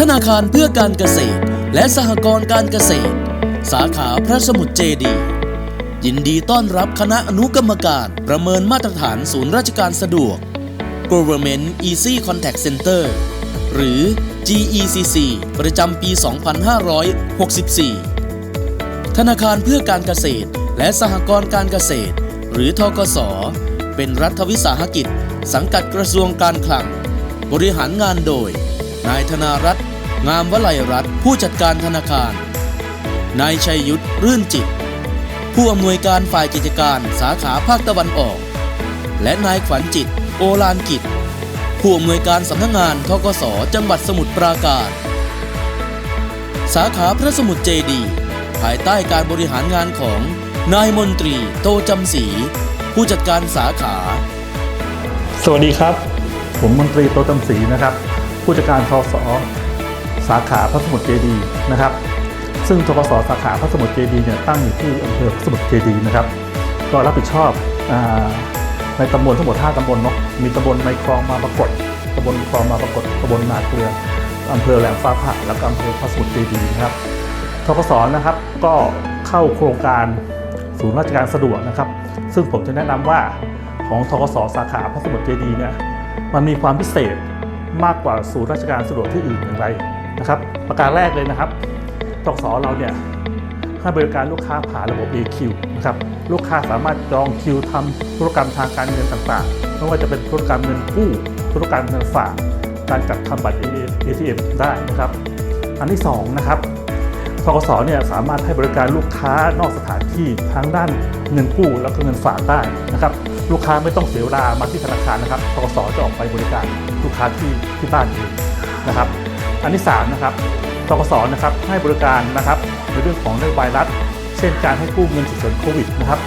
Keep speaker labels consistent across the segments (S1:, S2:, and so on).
S1: ธนาคารเพื่อการเกษตร และสหกรณ์การเกษตร สาขาพระสมุทรเจดี ยินดีต้อนรับคณะอนุกรรมการประเมินมาตรฐานศูนย์ราชการสะดวก Government Easy Contact Center หรือ GECC ประจำปี 2564 ธนาคารเพื่อการเกษตร และสหกรณ์การเกษตร หรือทกส เป็นรัฐวิสาหกิจ สังกัดกระทรวงการคลัง บริหารงานโดย นายธนารัตน์งามวลัยรัตน์ผู้จัดการธนาคาร นายชัยยุทธรื่นจิต ผู้อำนวยการฝ่ายกิจการสาขาภาคตะวันออก และนายขวัญจิต โอลานกิจ ผู้อำนวยการสำนักงานทกสจังหวัดสมุทรปราการ สาขาพระสมุทรเจดี ภายใต้การบริหารงานของนายมนตรีโตจำศรีผู้จัดการสาขา
S2: สวัสดีครับ ผมมนตรีโตตำศรีนะครับ ผู้จัดการทสสาขาพระสมุทรเจดีนะครับ ซึ่งทกสสาขาพระสมุทรเจดีเนี่ยตั้งอยู่ที่อำเภอพระสมุทรเจดีนะครับ ก็รับผิดชอบอในตำบลทั้งหมด 5 ตำบลเนาะมีตำบลไมคลองมาปรากฏตำบลคลองมาปรากฏตำบลนาเกลืออำเภอแหลมฟ้าผ่าแล้วก็อำเภอพระสมุทรเจดีนะครับทกสนะครับก็เข้าโครงการศูนย์ราชการสะดวกนะครับ ซึ่งผมจะแนะนำว่าของทกสสาขาพระสมุทรเจดีเนี่ยมันมีความพิเศษ มากกว่าศูนย์ราชการสะดวกที่อื่นอย่างไรนะครับ ประการแรกเลยนะครับทกสเราเนี่ยให้บริการลูกค้าผ่านระบบ AQ นะครับลูกค้าสามารถจองคิวทำธุรกรรมทางการเงินต่างๆ ไม่ว่าจะเป็นธุรกรรมเงินกู้ธุรกรรมเงินฝาก การจัดทำบัตร ATM ได้นะครับ อันที่สองนะครับทกสเนี่ยสามารถให้บริการลูกค้านอกสถานที่ทั้งด้านเงินกู้แล้วก็เงินฝากได้นะครับ ลูกค้าไม่ต้องเสียเวลามาที่ธนาคารนะครับทกสจะออกไปบริการลูกค้าที่ที่บ้านเองนะครับ อันที่3นะครับทกสนะครับให้บริการนะครับในเรื่องของนโยบายรัฐ เช่นการให้กู้เงินฉุกเฉินโควิดนะครับ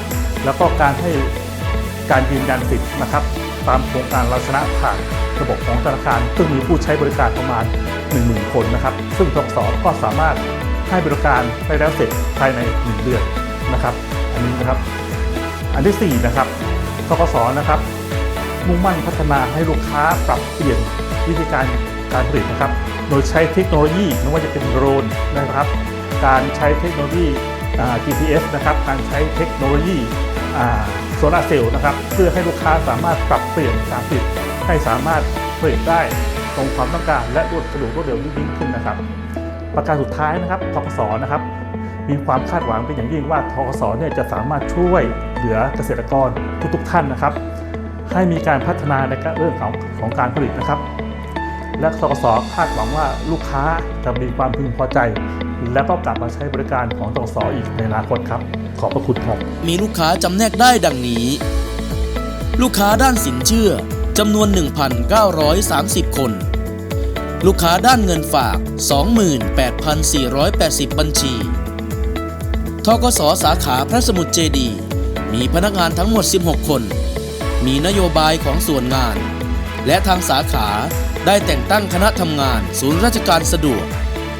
S2: แล้วก็การให้การยืนยันสิทธิ์นะครับ ตามโครงการเราชนะผ่านระบบของธนาคาร ซึ่งมีผู้ใช้บริการประมาณ 10,000 คนนะครับ ซึ่งทกสก็สามารถให้บริการไปแล้วเสร็จภายใน 1 เดือนนะครับ อันนี้นะครับ อันที่ 4 นะครับ ทกสนะครับ มุ่งมั่นพัฒนาให้ลูกค้าปรับเปลี่ยนวิธีการการผลิตนะครับ โดยใช้เทคโนโลยีไม่ว่าจะเป็นโดรนนะครับ การใช้เทคโนโลยี GPS นะครับ การใช้เทคโนโลยีโซลาร์เซลล์นะครับ เพื่อให้ลูกค้าสามารถปรับเปลี่ยนการผลิตให้สามารถผลิตได้ตรงความต้องการและรวดสะดวกรวดเร็วยิ่งขึ้นนะครับ ประการสุดท้ายนะครับทกสนะครับ มีความคาดหวังเป็นอย่างยิ่งว่าทกสเนี่ยจะสามารถช่วยเหลือเกษตรกรทุกๆท่านนะครับ ให้มีการพัฒนาในเรื่องของของการผลิตนะครับ และทกสคาดหวังว่าลูกค้าจะมีความพึงพอใจ และก็กลับมาใช้บริการของทกสอีกในอนาคตครับ ขอบพระคุณครับ
S1: มีลูกค้าจำแนกได้ดังนี้ ลูกค้าด้านสินเชื่อจำนวน 1,930 คน ลูกค้าด้านเงินฝาก 28,480 บัญชี ทกสสาขาพระสมุทรเจดี มีพนักงานทั้งหมด 16 คน มีนโยบายของส่วนงาน และทางสาขาได้แต่งตั้งคณะทำงาน ศูนย์ราชการสะดวก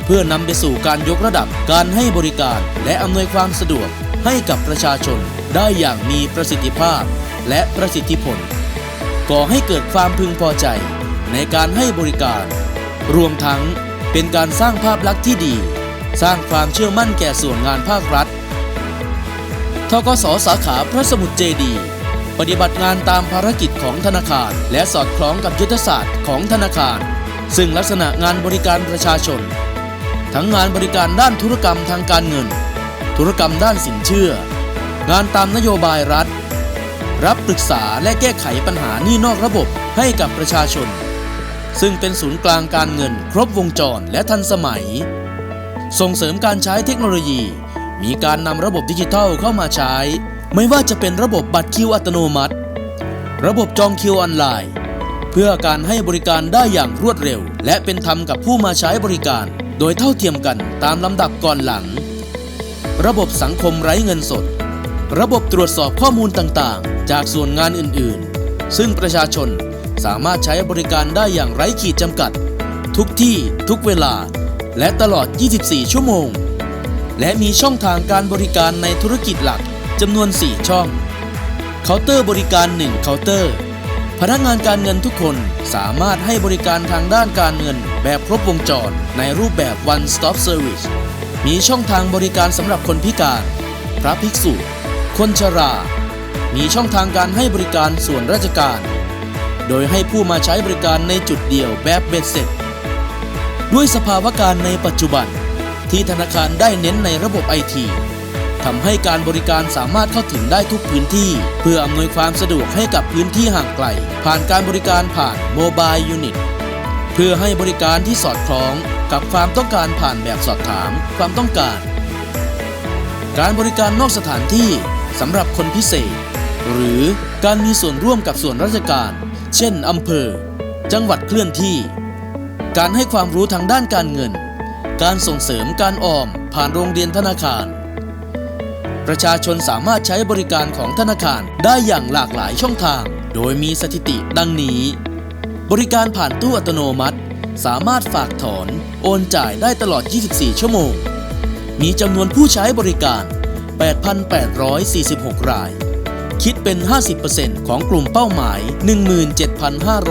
S1: เพื่อนำไปสู่การยกระดับการให้บริการและอำนวยความสะดวกให้กับประชาชนได้อย่างมีประสิทธิภาพและประสิทธิผล ก่อให้เกิดความพึงพอใจในการให้บริการ รวมทั้งเป็นการสร้างภาพลักษณ์ที่ดี สร้างความเชื่อมั่นแก่ส่วนงานภาครัฐ ทกสสาขาพระสมุทรเจดี ปฏิบัติงานตามภารกิจของธนาคาร และสอดคล้องกับยุทธศาสตร์ของธนาคาร ซึ่งลักษณะงานบริการประชาชน ทั้งงานบริการด้านธุรกรรมทางการเงิน ธุรกรรมด้านสินเชื่อ งานตามนโยบายรัฐ รับปรึกษาและแก้ไขปัญหาหนี้นอกระบบให้กับประชาชน ซึ่งเป็นศูนย์กลางการเงิน ครบวงจรและทันสมัย ส่งเสริมการใช้เทคโนโลยี มีการนำระบบดิจิทัลเข้ามาใช้ ไม่ว่าจะเป็นระบบบัตรคิวอัตโนมัติ ระบบจองคิวออนไลน์ เพื่อการให้บริการได้อย่างรวดเร็ว และเป็นธรรมกับผู้มาใช้บริการ โดยเท่าเทียมกันตามลำดับก่อนหลัง ระบบสังคมไร้เงินสด ระบบตรวจสอบข้อมูลต่างๆ จากส่วนงานอื่นๆ ซึ่งประชาชนสามารถใช้บริการได้อย่างไร้ขีดจำกัด ทุกที่ทุกเวลา และตลอด 24 ชั่วโมง และมีช่องทางการบริการในธุรกิจหลักจำนวน 4 ช่อง เคาน์เตอร์บริการ 1 เคาน์เตอร์ พนักงานการเงินทุกคนสามารถให้บริการทางด้านการเงินแบบครบวงจรในรูปแบบ one stop service มีช่องทางบริการสำหรับคนพิการ พระภิกษุ คนชรา มีช่องทางการให้บริการส่วนราชการ โดยให้ผู้มาใช้บริการในจุดเดียวแบบเบ็ดเสร็จ ด้วยสภาวะการในปัจจุบัน ที่ธนาคารได้เน้นในระบบไอทีทำให้การบริการสามารถเข้าถึงได้ทุกพื้นที่ เพื่ออำนวยความสะดวกให้กับพื้นที่ห่างไกล ผ่านการบริการผ่านโมบายยูนิตเพื่อให้บริการที่สอดคล้องกับความต้องการผ่านแบบสอบถามความต้องการ การบริการนอกสถานที่สำหรับคนพิเศษ หรือการมีส่วนร่วมกับส่วนราชการ เช่นอำเภอ จังหวัดเคลื่อนที่ การให้ความรู้ทางด้านการเงิน การส่งเสริมการออมผ่านโรงเรียนธนาคาร ประชาชนสามารถใช้บริการของธนาคารได้อย่างหลากหลายช่องทาง โดยมีสถิติดังนี้ บริการผ่านตู้อัตโนมัติ สามารถฝากถอน โอนจ่ายได้ตลอด 24 ชั่วโมง มีจำนวนผู้ใช้บริการ 8,846 ราย คิดเป็น 50%ของกลุ่มเป้าหมาย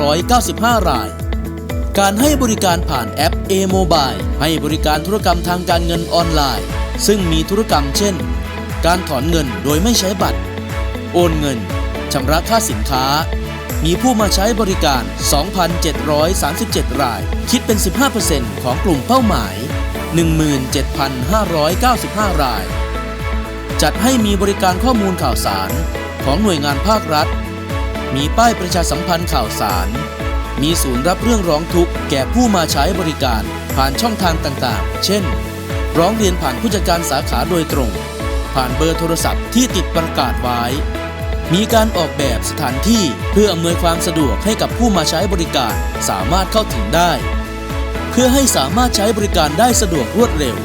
S1: 17,595 ราย การให้บริการผ่านแอป A-Mobile ให้บริการธุรกรรมทางการเงินออนไลน์ ซึ่งมีธุรกรรมเช่น การถอนเงินโดยไม่ใช้บัตร โอนเงินชำระค่าสินค้า มีผู้มาใช้บริการ 2,737 ราย คิดเป็น 15%ของกลุ่มเป้าหมาย 17,595 ราย จัดให้มีบริการข้อมูลข่าวสารของหน่วยงานภาครัฐ มีป้ายประชาสัมพันธ์ข่าวสาร มีศูนย์รับเรื่องร้องทุกข์แก่ผู้มาใช้บริการ ผ่านช่องทางต่างๆ เช่น ร้องเรียนผ่านผู้จัดการสาขาโดยตรง ผ่านเบอร์โทรศัพท์ที่ติดประกาศไว้ มีการออกแบบสถานที่เพื่ออำนวยความสะดวกให้กับผู้มาใช้บริการสามารถเข้าถึงได้ เพื่อให้สามารถใช้บริการได้สะดวกรวดเร็ว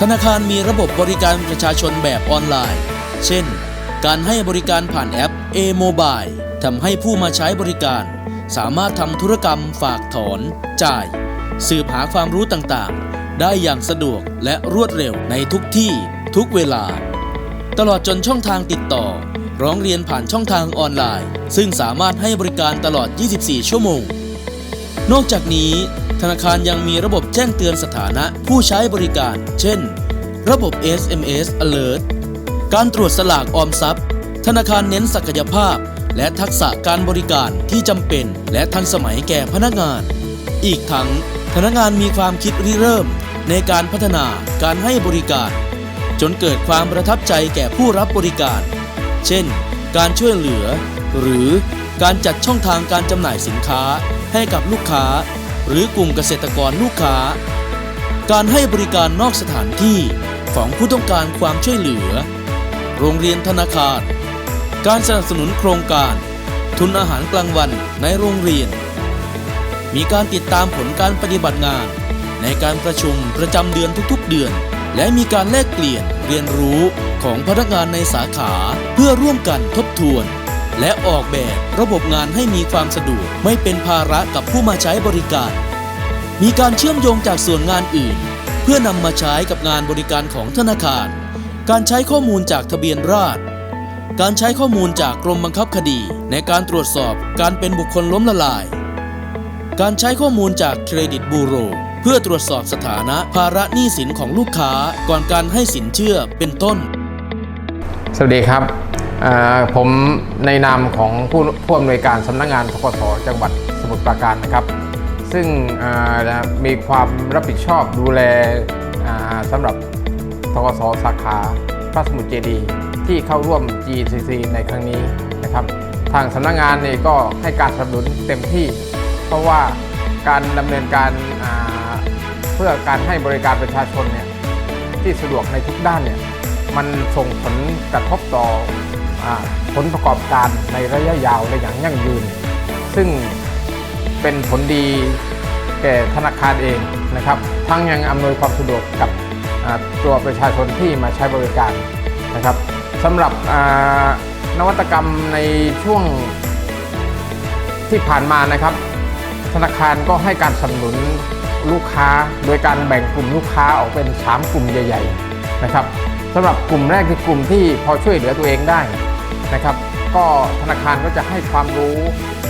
S1: ธนาคารมีระบบบริการประชาชนแบบออนไลน์ เช่น การให้บริการผ่านแอป A-Mobile ทำให้ผู้มาใช้บริการ สามารถทำธุรกรรมฝากถอน จ่าย สืบหาความรู้ต่างๆ ได้อย่างสะดวกและรวดเร็วในทุกที่ทุกเวลา ตลอดจนช่องทางติดต่อ ร้องเรียนผ่านช่องทางออนไลน์ ซึ่งสามารถให้บริการตลอด 24 ชั่วโมง นอกจากนี้ ธนาคารยังมีระบบแจ้งเตือนสถานะผู้ใช้บริการ เช่น ระบบ SMS Alert การตรวจสลากออมทรัพย์ ธนาคารเน้นศักยภาพ และทักษะการบริการที่จำเป็น และทันสมัยแก่พนักงาน อีกทั้งพนักงานมีความคิดริเริ่ม ในการพัฒนาการให้บริการ จนเกิดความประทับใจแก่ผู้รับบริการ เช่น การช่วยเหลือ หรือการจัดช่องทางการจำหน่ายสินค้าให้กับลูกค้า หรือกลุ่มเกษตรกรลูกค้า การให้บริการนอกสถานที่ของผู้ต้องการความช่วยเหลือ โรงเรียนธนาคาร การสนับสนุนโครงการ ทุนอาหารกลางวันในโรงเรียน มีการติดตามผลการปฏิบัติงาน ในการประชุมประจำเดือนทุกๆเดือน และมีการแลกเปลี่ยนเรียนรู้ของพนักงานในสาขาเพื่อร่วมกันทบทวน และออกแบบระบบงานให้มีความสะดวกไม่เป็นภาระกับผู้มาใช้บริการ มีการเชื่อมโยงจากส่วนงานอื่น เพื่อนำมาใช้กับงานบริการของธนาคาร การใช้ข้อมูลจากทะเบียนราษฎร การใช้ข้อมูลจากกรมบังคับคดี ในการตรวจสอบการเป็นบุคคลล้มละลาย การใช้ข้อมูลจากเครดิตบูโร เพื่อตรวจสอบสถานะภาระหนี้สินของลูกค้าก่อนการให้สินเชื่อเป็นต้น
S3: สวัสดีครับผมในนามของผู้ผู้อำนวยการสำนักงานทกสจังหวัดสมุทรปราการนะครับ ซึ่งมีความรับผิดชอบดูแลสำหรับทกสสาขาพระสมุทรเจดีย์ ที่เข้าร่วม GCC ในครั้งนี้นะครับ ทางสำนักงานนี่ก็ให้การสนับสนุนเต็มที่ เพราะว่าการดำเนินการาเพื่อการให้บริการประชาชนเนี่ยที่สะดวกในทุกด้านเนี่ยมันส่งผลกระทบต่ออผลประกอบการในระยะยาวและอย่างยั่งยืน ซึ่งเป็นผลดีแก่ธนาคารเองนะครับ ทั้งยังอำนวยความสะดวกกับตัวประชาชนที่มาใช้บริการนะครับ สำหรับนวัตกรรมในช่วงที่ผ่านมานะครับ ธนาคารก็ให้การสนับสนุนลูกค้า โดยการแบ่งกลุ่มลูกค้าออกเป็น 3 กลุ่มใหญ่ ๆ นะครับสำหรับกลุ่มแรกคือกลุ่มที่พอช่วยเหลือตัวเองได้นะครับ ก็ธนาคารก็จะให้ความรู้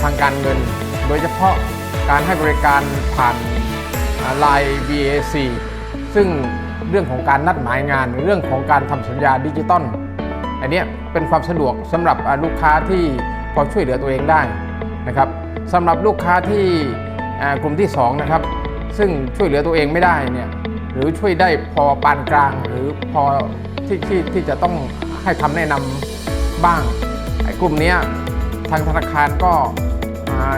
S3: ทางการเงิน โดยเฉพาะการให้บริการผ่านไลน์ BAC ซึ่งเรื่องของการนัดหมายงาน เรื่องของการทำสัญญาดิจิตอล อันนี้เป็นความสะดวกสำหรับลูกค้าที่พอช่วยเหลือตัวเองได้นะครับสำหรับลูกค้าที่กลุ่มที่2นะครับซึ่งช่วยเหลือตัวเองไม่ได้เนี่ยหรือช่วยได้พอปานกลาง หรือพอที่ที่ที่จะต้องให้คำแนะนำบ้างไอ้กลุ่มนี้ทางธนาคารก็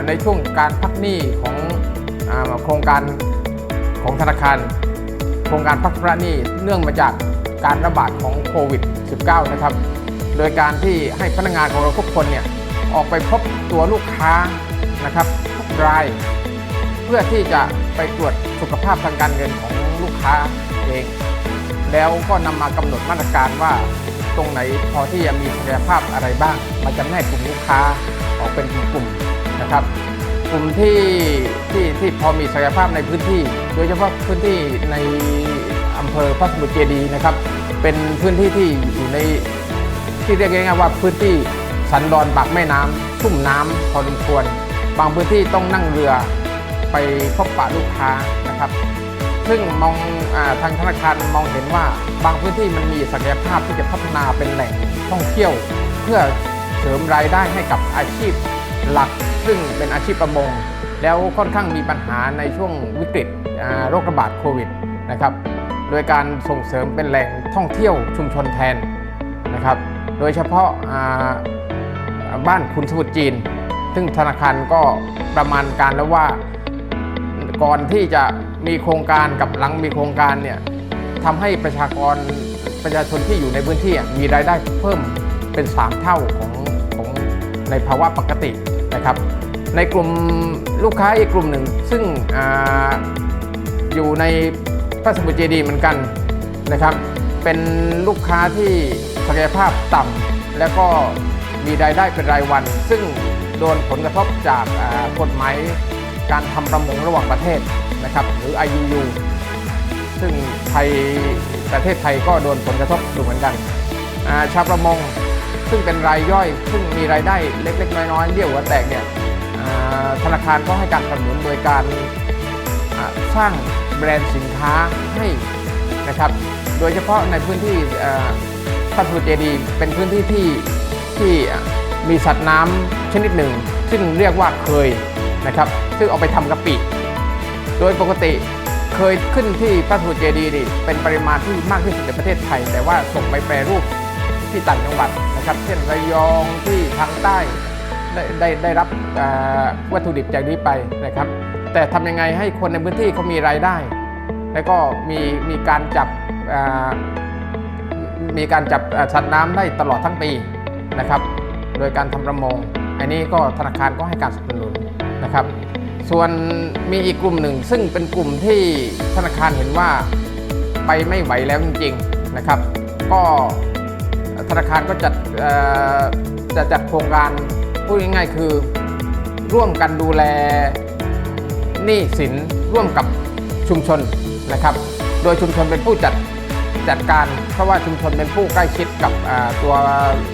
S3: ในช่วงการพักหนี้ของอโครงการของธนาคาร โครงการพักชำระหนี้เนื่องมาจากการระบาดของโควิด -19 นะครับ โดยการที่ให้พนักงานของเราทุกคนเนี่ยออกไปพบตัวลูกค้านะครับทุกราย เพื่อที่จะไปตรวจสุขภาพทางการเงินของลูกค้าเอง แล้วก็นำมากำหนดมาตรการว่าตรงไหนพอที่จะมีศักยภาพอะไรบ้าง มาจำแนกกลุ่มลูกค้าออกเป็นกลุ่มๆนะครับ กลุ่มที่ที่ที่พอมีศักยภาพในพื้นที่ โดยเฉพาะพื้นที่ในอำเภอพระสมุทรเจดีนะครับ เป็นพื้นที่ที่อยู่ใน ที่เรียกง่ายๆว่าพื้นที่สันดอนปากแม่น้ำชุ่มน้ำพอสมควร บางพื้นที่ต้องนั่งเรือไปพบปะลูกค้านะครับ ซึ่งมองอทางธนาคารมองเห็นว่าบางพื้นที่มันมีศักยภาพที่จะพัฒนาเป็นแหล่งท่องเที่ยว เพื่อเสริมรายได้ให้กับอาชีพหลัก ซึ่งเป็นอาชีพประมง แล้วค่อนข้างมีปัญหาในช่วงวิกฤตโรคระบาดโควิดนะครับ โดยการส่งเสริมเป็นแหล่งท่องเที่ยวชุมชนแทนนะครับ โดยเฉพาะาบ้านคุณสมุทรจีน ซึ่งธนาคารก็ประมาณการแล้วว่าก่อนที่จะมีโครงการกับหลังมีโครงการเนี่ยทำให้ประชากรประชาชนที่อยู่ในพื้นที่มีรายได้เพิ่มเป็น 3 เท่าของของในภาวะปกตินะครับ ในกลุ่มลูกค้าอีกกลุ่มหนึ่ง ซึ่งออยู่ในพระสมุทรเจดีเหมือนกันนะครับ เป็นลูกค้าที่ ศักยภาพต่ำแล้วก็มีรายได้เป็นรายวัน ซึ่งโดนผลกระทบจากกฎหมายการทำประมงระหว่างประเทศนะครับหรือ IUU ซึ่งไทยประเทศไทยก็โดนผลกระทบอยู่เหมือนกันอาชาวประมงซึ่งเป็นรายย่อย ซึ่งมีรายได้เล็ก ๆ น้อยๆเบี้ยวหัวแตกเนี่ยธนาคารก็ให้การสนับสนุนโดยการาสร้างแบรนด์สินค้าให้นะครับ โดยเฉพาะในพื้นที่ อ่าพัทลุเจดีย์เป็นพื้นที่ที่ที่มีสัตว์น้ำชนิดหนึ่ง ซึ่งเรียกว่าเคยนะครับ ซึ่งเอาไปทำกะปิ โดยปกติเคยขึ้นที่พระสมุทรเจดีย์นี่เป็นปริมาณที่มากที่สุดในประเทศไทย แต่ว่าส่งไปแปรรูปที่ต่างจังหวัดนะครับ เช่นระยองที่ทางใต้ได้ได้ได้รับวัตถุดิบจากนี้ไปนะครับ แต่ทำยังไงให้คนในพื้นที่เขามีรายได้ แล้วก็มีมีการจับ มีการจับสัตว์น้ำได้ตลอดทั้งปีนะครับ โดยการทำประมง อันนี้ก็ธนาคารก็ให้การสนับสนุนนะครับ ส่วนมีอีกกลุ่มหนึ่ง ซึ่งเป็นกลุ่มที่ธนาคารเห็นว่าไปไม่ไหวแล้วจริงๆนะครับ ก็ธนาคารก็จัดจะจัดโครงการพูดง่ายๆคือร่วมกันดูแลหนี้สินร่วมกับชุมชนนะครับ โดยชุมชนเป็นผู้จัด จัดการ เพราะว่าชุมชนเป็นผู้ใกล้ชิดกับตัว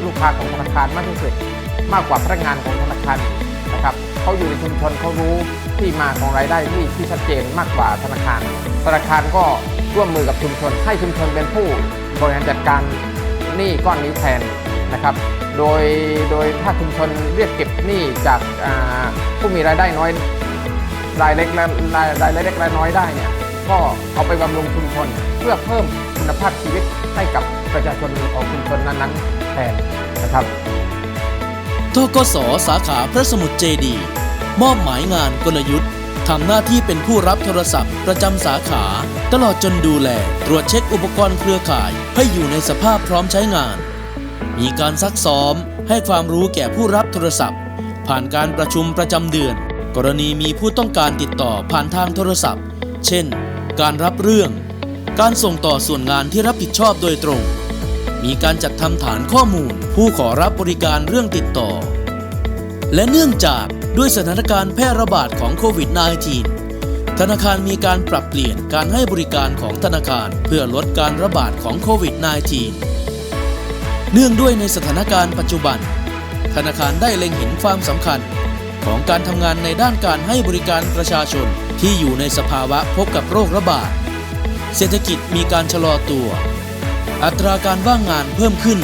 S3: ลูกค้าของธนาคารมากที่สุดมากกว่าพนักงานของธนาคารนะครับเขาอยู่ในชุมชนเขารู้ที่มาของรายได้ที่ที่ชัดเจนมากกว่าธนาคาร ธนาคารก็ร่วมมือกับชุมชน ให้ชุมชนเป็นผู้บริหารจัดการหนี้ก้อนนี้แทนนะครับ โดยโดยถ้าชุมชนเรียกเก็บหนี้จากผู้มีรายได้น้อยรายเล็กและรายรายเล็กรายน้อยได้เนี่ยก็เอาไปบำรุงชุมชนเพื่อเพิ่ม คุณภาพชีวิตให้กับประชาชนของชุมชนนั้นๆแทนนะครับ
S1: ทกสสาขาพระสมุทรเจดี มอบหมายงานกลยุทธ์ทำหน้าที่เป็นผู้รับโทรศัพท์ประจำสาขา ตลอดจนดูแล ตรวจเช็คอุปกรณ์เครือข่าย ให้อยู่ในสภาพพร้อมใช้งาน มีการซักซ้อม ให้ความรู้แก่ผู้รับโทรศัพท์ ผ่านการประชุมประจำเดือน กรณีมีผู้ต้องการติดต่อผ่านทางโทรศัพท์ เช่น การรับเรื่อง การส่งต่อส่วนงานที่รับผิดชอบโดยตรง มีการจัดทำฐานข้อมูล ผู้ขอรับบริการเรื่องติดต่อ และเนื่องจากด้วยสถานการณ์แพร่ระบาดของโควิด -19 ธนาคารมีการปรับเปลี่ยนการให้บริการของธนาคารเพื่อลดการระบาดของโควิด -19 เนื่องด้วยในสถานการณ์ปัจจุบัน ธนาคารได้เล็งเห็นความสำคัญของการทำงานในด้านการให้บริการประชาชนที่อยู่ในสภาวะพบกับโรคระบาด เศรษฐกิจมีการชะลอตัว อัตราการว่างงานเพิ่มขึ้น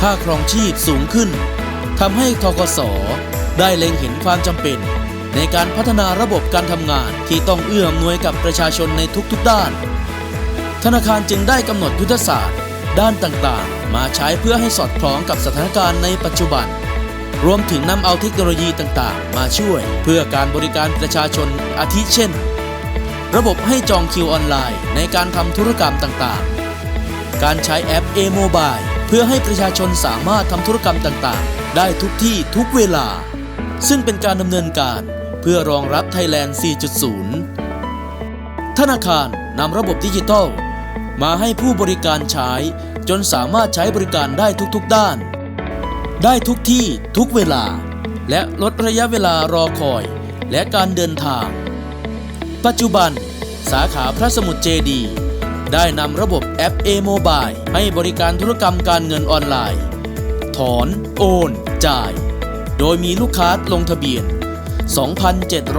S1: ค่าครองชีพสูงขึ้นทำให้ทกสได้เล็งเห็นความจำเป็น ในการพัฒนาระบบการทำงานที่ต้องเอื้ออำนวยกับประชาชนในทุกๆด้าน ธนาคารจึงได้กำหนดยุทธศาสตร์ ด้านต่างๆ มาใช้เพื่อให้สอดคล้องกับสถานการณ์ในปัจจุบัน รวมถึงนำเอาเทคโนโลยีต่างๆ มาช่วยเพื่อการบริการประชาชนอาทิเช่น ระบบให้จองคิวออนไลน์ในการทำธุรกรรมต่างๆ การใช้แอป A-Mobile เพื่อให้ประชาชนสามารถทำธุรกรรมต่างๆ ได้ทุกที่ทุกเวลา ซึ่งเป็นการดำเนินการเพื่อรองรับไทยแลนด์ 4.0 ธนาคารนำระบบดิจิทัล มาให้ผู้บริการใช้ จนสามารถใช้บริการได้ทุกๆด้าน ได้ทุกที่ทุกเวลา และลดระยะเวลารอคอย และการเดินทาง ปัจจุบัน สาขาพระสมุทรเจดี ได้นำระบบแอป A Mobile ให้บริการธุรกรรมการเงินออนไลน์ ถอน โอน จ่าย โดยมีลูกค้าลงทะเบียน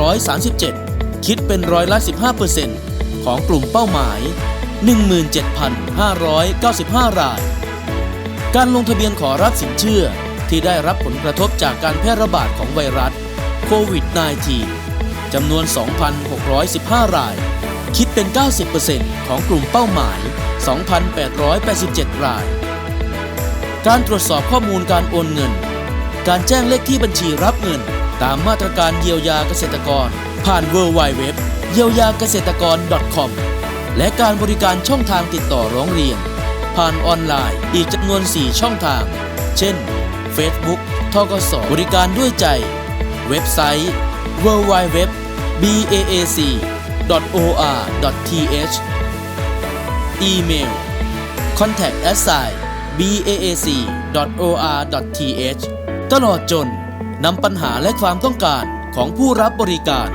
S1: 2,737 คิดเป็นร้อยละ 15%ของกลุ่มเป้าหมาย 17,595 ราย การลงทะเบียนขอรับสินเชื่อที่ได้รับผลกระทบจากการแพร่ระบาดของไวรัสโควิด -19 จำนวน 2,615 ราย คิดเป็น 90%ของกลุ่มเป้าหมาย 2,887 ราย การตรวจสอบข้อมูลการโอนเงิน การแจ้งเลขที่บัญชีรับเงิน ตามมาตรการเยียวยาเกษตรกร ผ่าน w w w เยียวยาเกษตรกร .com และการบริการช่องทางติดต่อร้องเรียน ผ่านออนไลน์อีกจำนวน 4 ช่องทาง เช่น Facebook ทกสบริการด้วยใจ เว็บไซต์ www baac or th อีเมล contact a s i b a a c o r t h ตลอดจนนำปัญหาและความต้องการของผู้รับบริการ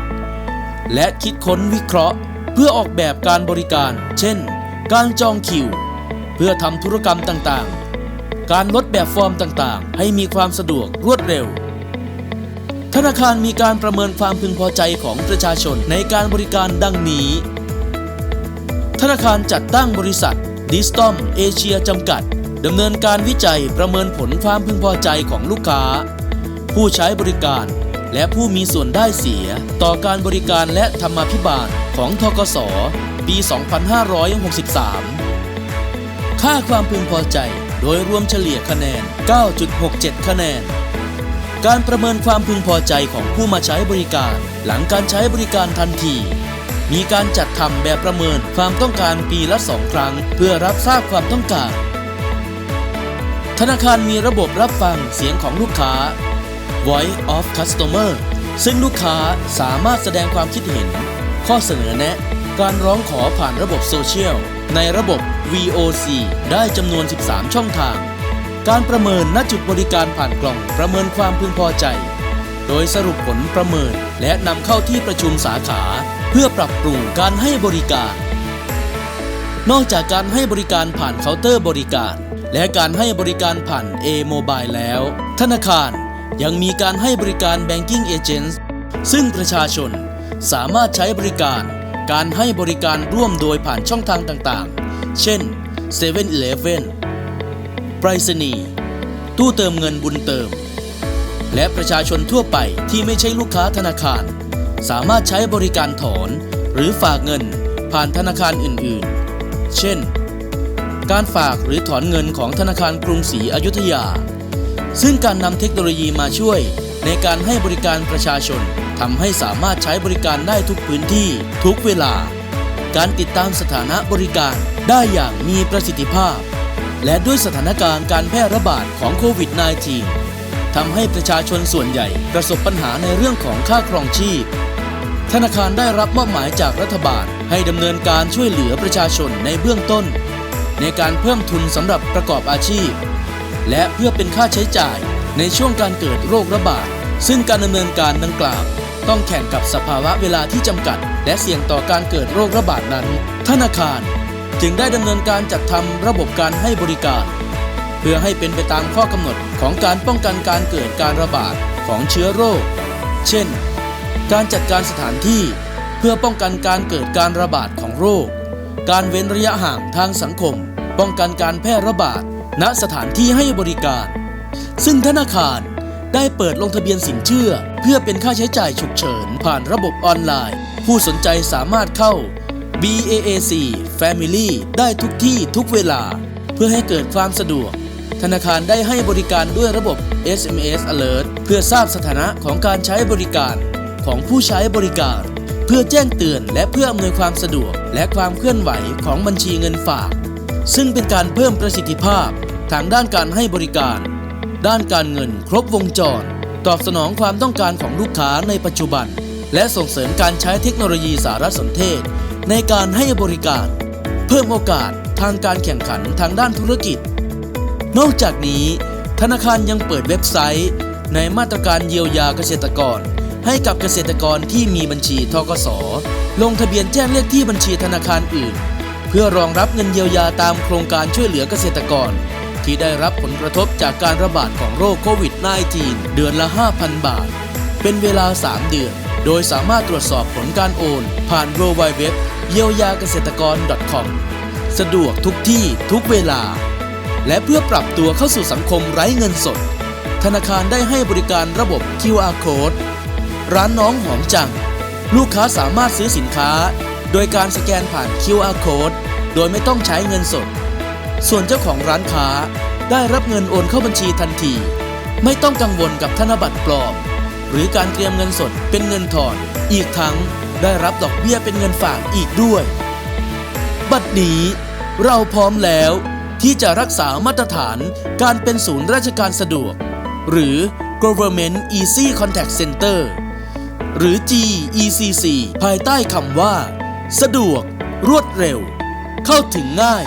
S1: และคิดค้นวิเคราะห์ เพื่อออกแบบการบริการ เช่น การจองคิว เพื่อทำธุรกรรมต่างๆ การลดแบบฟอร์มต่างๆ ให้มีความสะดวกรวดเร็ว ธนาคารมีการประเมินความพึงพอใจของประชาชนในการบริการดังนี้ ธนาคารจัดตั้งบริษัทดิสตอมเอเชียจำกัดดำเนินการวิจัยประเมินผลความพึงพอใจของลูกค้า ผู้ใช้บริการ และผู้มีส่วนได้เสีย ต่อการบริการและธรรมาภิบาลของทกส ปี 2563 ค่าความพึงพอใจโดยรวมเฉลี่ยคะแนน 9.67 คะแนน การประเมินความพึงพอใจของผู้มาใช้บริการ หลังการใช้บริการทันที มีการจัดทำแบบประเมินความต้องการปีละสองครั้ง เพื่อรับทราบความต้องการ ธนาคารมีระบบรับฟังเสียงของลูกค้า Voice of Customer ซึ่งลูกค้าสามารถแสดงความคิดเห็น ข้อเสนอแนะ การร้องขอผ่านระบบโซเชียลในระบบ VOC ได้จำนวน 13 ช่องทาง การประเมินณจุดบริการผ่านกล่องประเมินความพึงพอใจ โดยสรุปผลประเมินและนำเข้าที่ประชุมสาขา เพื่อปรับปรุงการให้บริการ นอกจากการให้บริการผ่านเคาน์เตอร์บริการ และการให้บริการผ่าน A-Mobile แล้ว ธนาคารยังมีการให้บริการ Banking Agents ซึ่งประชาชนสามารถใช้บริการ การให้บริการร่วมโดยผ่านช่องทางต่างๆ เช่น 7-Eleven ไปรษณีย์ตู้เติมเงินบุญเติม และประชาชนทั่วไปที่ไม่ใช่ลูกค้าธนาคาร สามารถใช้บริการถอนหรือฝากเงินผ่านธนาคารอื่นๆ เช่น การฝากหรือถอนเงินของธนาคารกรุงศรีอยุธยา ซึ่งการนำเทคโนโลยีมาช่วยในการให้บริการประชาชนทำให้สามารถใช้บริการได้ทุกพื้นที่ทุกเวลา การติดตามสถานะบริการได้อย่างมีประสิทธิภาพ และด้วยสถานการณ์การแพร่ระบาดของโควิด -19 ทำให้ประชาชนส่วนใหญ่ประสบปัญหาในเรื่องของค่าครองชีพ ธนาคารได้รับมอบหมายจากรัฐบาลให้ดำเนินการช่วยเหลือประชาชนในเบื้องต้น ในการเพิ่มทุนสำหรับประกอบอาชีพ และเพื่อเป็นค่าใช้จ่ายในช่วงการเกิดโรคระบาด ซึ่งการดำเนินการดังกล่าว ต้องแข่งกับสภาวะเวลาที่จำกัด และเสี่ยงต่อการเกิดโรคระบาดนั้น ธนาคาร จึงได้ดำเนินการจัดทำระบบการให้บริการ เพื่อให้เป็นไปตามข้อกำหนดของการป้องกันการเกิดการระบาดของเชื้อโรค เช่น การจัดการสถานที่เพื่อป้องกันการเกิดการระบาดของโรค การเว้นระยะห่างทางสังคม ป้องกันการแพร่ระบาด ณสถานที่ให้บริการ ซึ่งธนาคารได้เปิดลงทะเบียนสินเชื่อ เพื่อเป็นค่าใช้จ่ายฉุกเฉิน ผ่านระบบออนไลน์ ผู้สนใจสามารถเข้า BAAC Family ได้ทุกที่ทุกเวลา เพื่อให้เกิดความสะดวก ธนาคารได้ให้บริการด้วยระบบ SMS Alert เพื่อทราบสถานะของการใช้บริการของผู้ใช้บริการ เพื่อแจ้งเตือนและเพื่ออำนวยความสะดวก และความเคลื่อนไหวของบัญชีเงินฝาก ซึ่งเป็นการเพิ่มประสิทธิภาพทางด้านการให้บริการ ด้านการเงินครบวงจร ตอบสนองความต้องการของลูกค้าในปัจจุบัน และส่งเสริมการใช้เทคโนโลยีสารสนเทศ ในการให้บริการ เพิ่มโอกาสทางการแข่งขันทางด้านธุรกิจ นอกจากนี้ ธนาคารยังเปิดเว็บไซต์ ในมาตรการเยียวยาเกษตรกร ให้กับเกษตรกรที่มีบัญชีทกส ลงทะเบียนแจ้งเลขที่บัญชีธนาคารอื่น เพื่อรองรับเงินเยียวยาตามโครงการช่วยเหลือเกษตรกร ที่ได้รับผลกระทบจากการระบาดของโรคโควิด -19 เดือนละ 5,000 บาท เป็นเวลา 3 เดือน โดยสามารถตรวจสอบผลการโอน ผ่าน w w w เยียวยาเกษตรกร .com สะดวกทุกที่ทุกเวลา และเพื่อปรับตัวเข้าสู่สังคมไร้เงินสด ธนาคารได้ให้บริการระบบ QR Code ร้านน้องหอมจัง ลูกค้าสามารถซื้อสินค้า โดยการสแกนผ่าน QR Code โดยไม่ต้องใช้เงินสด ส่วนเจ้าของร้านค้าได้รับเงินโอนเข้าบัญชีทันที ไม่ต้องกังวลกับธนบัตรปลอม หรือการเตรียมเงินสดเป็นเงินถอนอีกทั้ง ได้รับดอกเบี้ยเป็นเงินฝากอีกด้วย บัดนี้เราพร้อมแล้วที่จะรักษามาตรฐานการเป็นศูนย์ราชการสะดวก หรือ Government Easy Contact Center หรือ GECC ภายใต้คำว่า สะดวก รวดเร็ว เข้าถึงง่าย